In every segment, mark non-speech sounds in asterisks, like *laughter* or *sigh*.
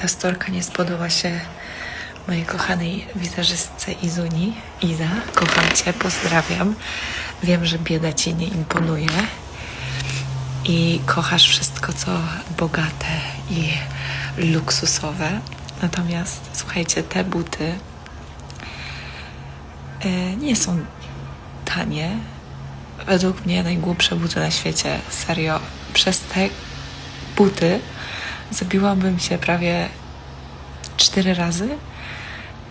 ta storka nie spodoba się mojej kochanej wizerzystce Izuni. Iza, kocham Cię, pozdrawiam. Wiem, że bieda Ci nie imponuje i kochasz wszystko, co bogate i luksusowe. Natomiast słuchajcie, te buty e, nie są tanie. Według mnie najgłupsze buty na świecie. Serio, przez te buty zabiłabym się prawie cztery razy.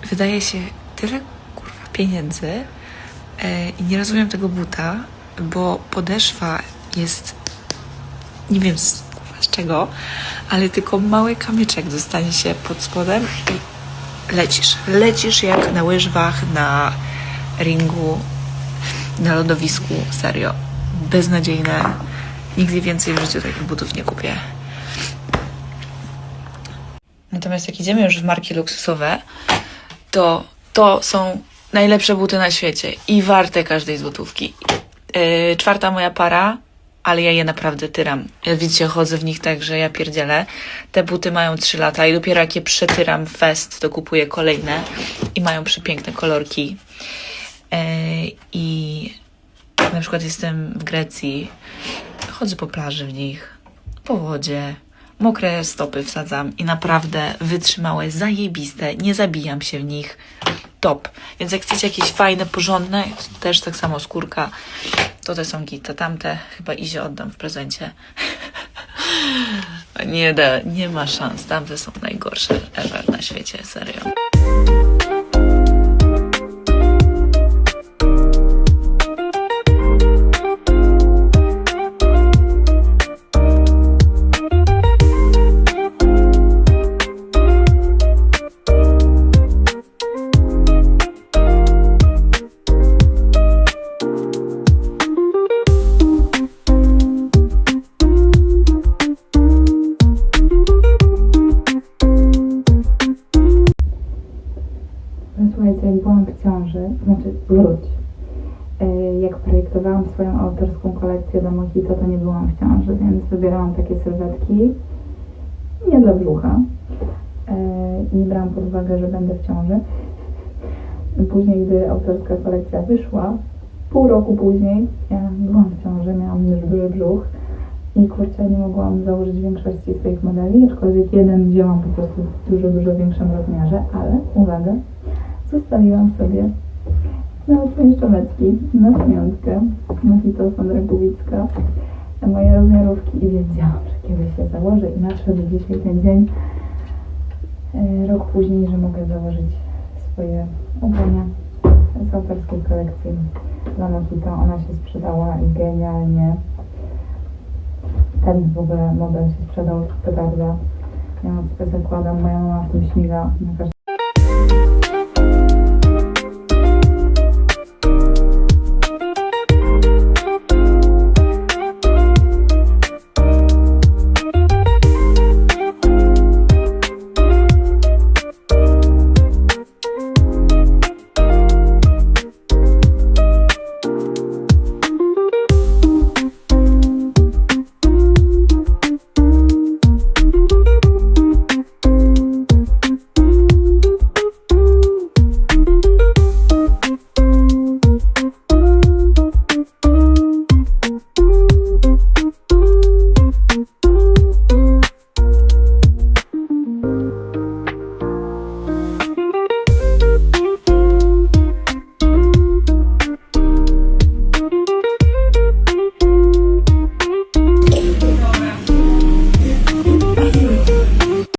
Wydaje się tyle kurwa pieniędzy e, i nie rozumiem tego buta, bo podeszwa jest nie wiem z, kurwa, z czego, ale tylko mały kamyczek dostanie się pod spodem i lecisz. Lecisz jak na łyżwach, na ringu, na lodowisku. Serio. Beznadziejne. Nigdy więcej w życiu takich butów nie kupię. Natomiast jak idziemy już w marki luksusowe, to to są najlepsze buty na świecie i warte każdej złotówki. Yy, czwarta moja para, ale ja je naprawdę tyram. Ja widzicie, chodzę w nich tak, że ja pierdzielę. Te buty mają 3 lata i dopiero jak je przetyram fest, to kupuję kolejne i mają przepiękne kolorki. Yy, I na przykład jestem w Grecji, chodzę po plaży w nich, po wodzie, mokre stopy wsadzam i naprawdę wytrzymałe, zajebiste, nie zabijam się w nich. Top. Więc jak chcecie jakieś fajne, porządne, też tak samo skórka, to te są gite. Tamte chyba Izie oddam w prezencie. *laughs* nie da, nie ma szans. Tamte są najgorsze ever na świecie, serio. Wróć. E, Jak projektowałam swoją autorską kolekcję do Mojito, to nie byłam w ciąży, więc wybierałam takie sylwetki nie dla brzucha. E, nie brałam pod uwagę, że będę w ciąży. Później, gdy autorska kolekcja wyszła, pół roku później, ja byłam w ciąży, miałam już duży brzuch i kurczę, nie mogłam założyć większości swoich modeli, aczkolwiek jeden wzięłam po prostu w dużo, dużo większym rozmiarze, ale uwaga, zostawiłam sobie nawet pięściomeczki na pamiątkę. Mojito Sandra Kubicka. Moje rozmiarówki i wiedziałam, że kiedyś się założę i nadszedł dzisiaj ten dzień, e, rok później, że mogę założyć swoje ubrania z autorskiej kolekcji dla Mojito. Ona się sprzedała genialnie. Ten w ogóle model się sprzedał petarda. Ja zakładam, moja mama w tym śmiga